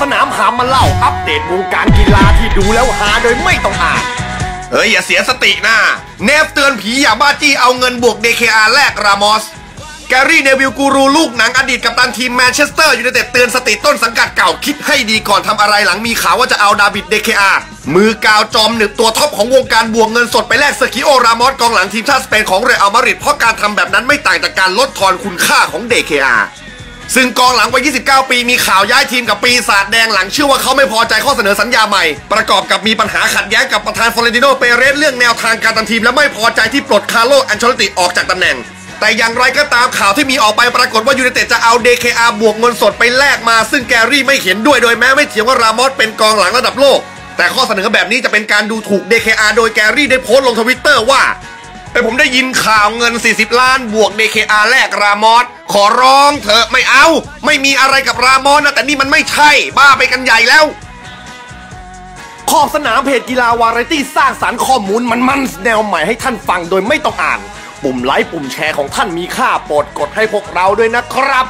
สนามหามมาเล่าอัปเดตวงการกีฬาที่ดูแล้วหาโดยไม่ต้องอ่านเฮ้ยอย่าเสียสตินะเนฟเตือนผีอย่าบ้าจี้เอาเงินบวก DKR แลกรามอส แกรี่เนวิลกูรูลูกหนังอดีตกัปตันทีมแมนเชสเตอร์ยูไนเต็ดเตือนสติต้นสังกัดเก่าคิดให้ดีก่อนทำอะไรหลังมีข่าวว่าจะเอาดาบิด DKR มือกาวจอมหนึบตัวท็อปของวงการบวกเงินสดไปแลกเซอร์กิโอรามอสกองหลังทีมชาติสเปนของเรอัลมาดริดเพราะการทำแบบนั้นไม่ต่างจากการลดทอนคุณค่าของ DKR ซึ่งกองหลังวัย 29 ปีมีข่าวย้ายทีมกับปีศาจแดงหลังเชื่อว่าเขาไม่พอใจข้อเสนอสัญญาใหม่ ประกอบกับมีปัญหาขัดแย้งกับประธานฟลอเรนติโนเปเรสเรื่องแนวทางการตันทีม และไม่พอใจที่ปลดคาร์โลอันเชลติออกจากตำแหน่ง แต่อย่างไรก็ตามข่าวที่มีออกไปปรากฏว่ายูไนเต็ดจะเอา DKR บวกเงินสดไปแลกมา ซึ่งแกรี่ไม่เห็นด้วยโดยแม้ไม่เถียงว่ารามอสเป็นกองหลังระดับโลก แต่ข้อเสนอแบบนี้จะเป็นการดูถูก DKR โดยแกรี่ได้โพสต์ลงทวิตเตอร์ว่า ไอ้ผมได้ยินข่าวเงิน 40 ล้านบวก DKR แลกรามอสขอร้องเถอะไม่เอา ไม่มีอะไรกับรามอสนะ แต่นี่มันไม่ใช่ บ้าไปกันใหญ่แล้ว ขอบสนามเพจกีฬาวาไรตี้สร้างสารรค์ข้อมูลมันมันแนวใหม่ให้ท่านฟังโดยไม่ต้องอ่าน ปุ่มไลค์ปุ่มแชร์ของท่านมีค่าโปรดกดให้พวกเราด้วยนะครับ